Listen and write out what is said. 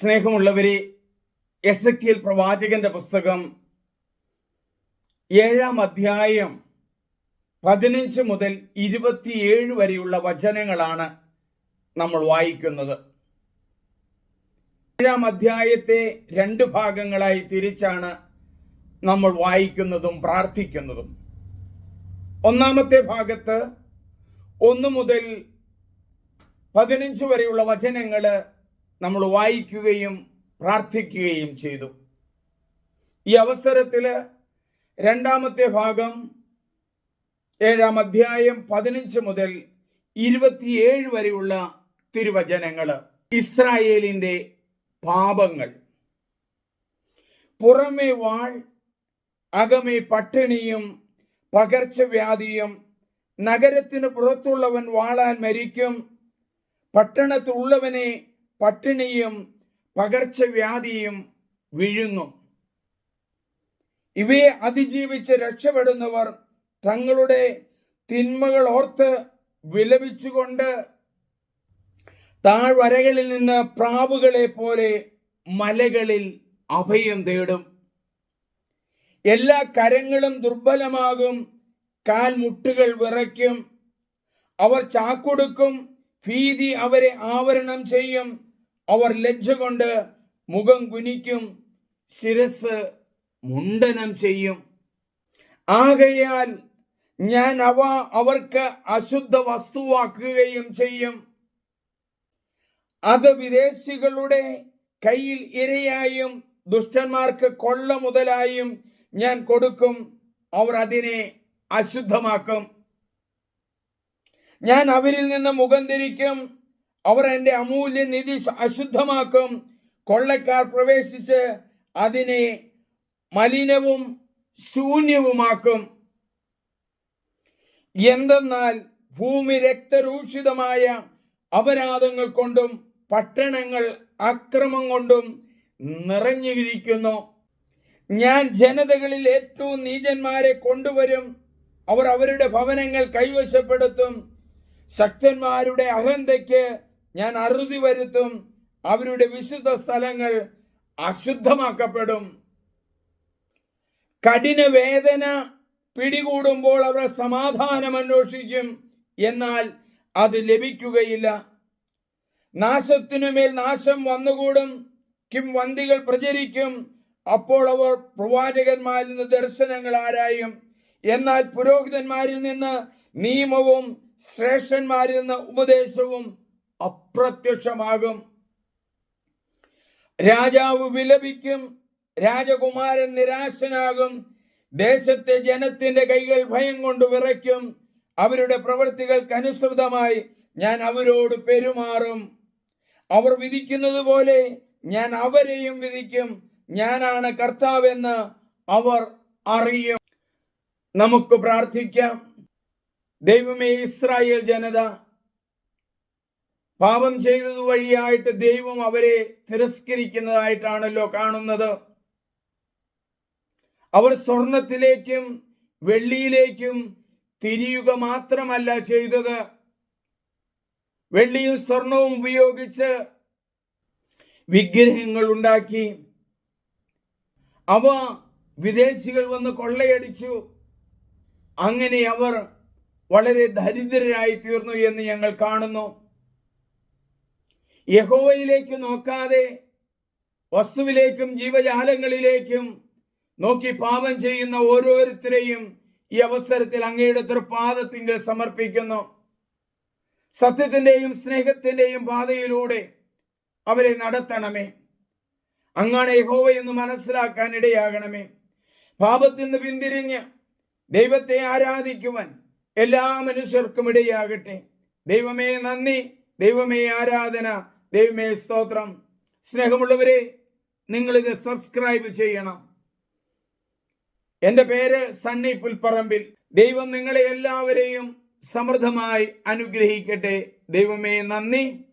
സ്നേഹമുള്ളവരെ S A പ്രവാചകന്റെ പുസ്തകം ഏഴാം അധ്യായം പതിനഞ്ച് മുതൽ ഇരുപത്തിയേഴ് വരെയുള്ള വചനങ്ങളാണ് നമ്മൾ വായിക്കുന്നത്. ഏഴാം അധ്യായത്തെ രണ്ട് ഭാഗങ്ങളായി തിരിച്ചാണ് നമ്മൾ വായിക്കുന്നതും പ്രാർത്ഥിക്കുന്നതും. ഒന്നാമത്തെ ഭാഗത്ത് ഒന്ന് മുതൽ പതിനഞ്ച് വരെയുള്ള വചനങ്ങൾ നമ്മൾ വായിക്കുകയും പ്രാർത്ഥിക്കുകയും ചെയ്തു. ഈ അവസരത്തിൽ രണ്ടാമത്തെ ഭാഗം ഏഴാം അധ്യായം പതിനഞ്ച് മുതൽ ഇരുപത്തിയേഴ് വരെയുള്ള തിരുവചനങ്ങൾ ഇസ്രായേലിന്റെ പാപങ്ങൾ. പുറമേ വാൾ അകമേ പട്ടിണിയും പകർച്ചവ്യാധിയും നഗരത്തിന് പുറത്തുള്ളവൻ വാളാൻ മരിക്കും പട്ടണത്തുള്ളവനെ പട്ടിണിയും പകർച്ചവ്യാധിയും വിഴുങ്ങും ഇവയെ അതിജീവിച്ച് രക്ഷപ്പെടുന്നവർ തങ്ങളുടെ തിന്മകൾ ഓർത്ത് വിലപിച്ചുകൊണ്ട് താഴ്വരകളിൽ നിന്ന് പ്രാവുകളെ പോലെ മലകളിൽ അഭയം തേടും. എല്ലാ കരങ്ങളും ദുർബലമാകും കാൽമുട്ടുകൾ വിറയ്ക്കും. അവർ ചാക്കൊടുക്കും ഭീതി അവരെ ആവരണം ചെയ്യും. അവർ ലജ്ജ കൊണ്ട് മുഖം കുനിക്കും ശിരസ് മുണ്ടനം ചെയ്യും. ആകയാൽ ഞാൻ അവ അവർക്ക് അശുദ്ധ വസ്തുവാക്കുകയും ചെയ്യും. അത് വിദേശികളുടെ കയ്യിൽ ഇരയായും ദുഷ്ടന്മാർക്ക് കൊള്ള മുതലായും ഞാൻ കൊടുക്കും. അവർ അതിനെ അശുദ്ധമാക്കും. ഞാൻ അവരിൽ നിന്ന് മുഖം തിരിക്കും. അവർ എന്റെ അമൂല്യ നിധി അശുദ്ധമാക്കും. കൊള്ളക്കാർ പ്രവേശിച്ച് അതിനെ മലിനവും ശൂന്യവുമാക്കും. എന്തെന്നാൽ ഭൂമി രക്തരൂക്ഷിതമായ അപരാധങ്ങൾ കൊണ്ടും പട്ടണങ്ങൾ അക്രമം കൊണ്ടും നിറഞ്ഞിരിക്കുന്നു. ഞാൻ ജനതകളിൽ ഏറ്റവും നീചന്മാരെ കൊണ്ടുവരും. അവർ അവരുടെ ഭവനങ്ങൾ കൈവശപ്പെടുത്തും. ശക്തന്മാരുടെ അഹന്തയ്ക്ക് ഞാൻ അറുതി വരുത്തും. അവരുടെ വിശുദ്ധ സ്ഥലങ്ങൾ അശുദ്ധമാക്കപ്പെടും. കഠിന വേദന പിടികൂടുമ്പോൾ അവർ സമാധാനം അന്വേഷിക്കും. എന്നാൽ അത് ലഭിക്കുകയില്ല. നാശത്തിനുമേൽ നാശം വന്നുകൂടും. കിം വന്തികൾ പ്രചരിക്കും. അപ്പോൾ അവർ പ്രവാചകന്മാരിൽ നിന്ന് ദർശനങ്ങൾ ആരായും. എന്നാൽ പുരോഹിതന്മാരിൽ നിന്ന് നിയമവും ശ്രേഷ്ഠന്മാരിൽ നിന്ന് ഉപദേശവും അപ്രത്യക്ഷമാകും. രാജാവ് വിലപിക്കും രാജകുമാരൻ നിരാശനാകും ദേശത്തെ ജനത്തിന്റെ കൈകൾ ഭയം കൊണ്ട് വിറയ്ക്കും അവരുടെ പ്രവൃത്തികൾക്ക് അനുസൃതമായി ഞാൻ അവരോട് പെരുമാറും. അവർ വിധിക്കുന്നത് പോലെ ഞാൻ അവരെയും വിധിക്കും ഞാനാണ് കർത്താവെന്ന് അവർ അറിയും. നമുക്ക് പ്രാർത്ഥിക്കാം. ദൈവമേ ഇസ്രായേൽ ജനത പാപം ചെയ്തത് വഴിയായിട്ട് ദൈവം അവരെ തിരസ്കരിക്കുന്നതായിട്ടാണല്ലോ കാണുന്നത്. അവർ സ്വർണത്തിലേക്കും വെള്ളിയിലേക്കും തിരിയുക മാത്രമല്ല ചെയ്തത്. വെള്ളിയും സ്വർണവും ഉപയോഗിച്ച് വിഗ്രഹങ്ങൾ ഉണ്ടാക്കി. അവ വിദേശികൾ വന്ന് കൊള്ളയടിച്ചു. അങ്ങനെ അവർ വളരെ ദരിദ്രരായി തീർന്നു എന്ന് ഞങ്ങൾ കാണുന്നു. യഹോവയിലേക്ക് നോക്കാതെ വസ്തുവിലേക്കും ജീവജാലങ്ങളിലേക്കും നോക്കി പാപം ചെയ്യുന്ന ഓരോരുത്തരെയും ഈ അവസരത്തിൽ അങ്ങയുടെ തൃപ്പാദത്തിങ്കിൽ സമർപ്പിക്കുന്നു. സത്യത്തിന്റെയും സ്നേഹത്തിന്റെയും പാതയിലൂടെ അവരെ നടത്തണമേ. അങ്ങാണ് യഹോവ എന്ന് മനസ്സിലാക്കാൻ ഇടയാകണമേ. പാപത്തിൽ നിന്ന് പിന്തിരിഞ്ഞ് ദൈവത്തെ ആരാധിക്കുവാൻ എല്ലാ മനുഷ്യർക്കും ഇടയാകട്ടെ. ദൈവമേ നന്ദി ദൈവമേ ആരാധന ദൈവമേ സ്തോത്രം. സ്നേഹമുള്ളവരെ നിങ്ങളിത് സബ്സ്ക്രൈബ് ചെയ്യണം. എന്റെ പേര് സണ്ണി പുൽപ്പറമ്പിൽ. ദൈവം നിങ്ങളെ എല്ലാവരെയും സമൃദ്ധമായി അനുഗ്രഹിക്കട്ടെ. ദൈവമേ നന്ദി.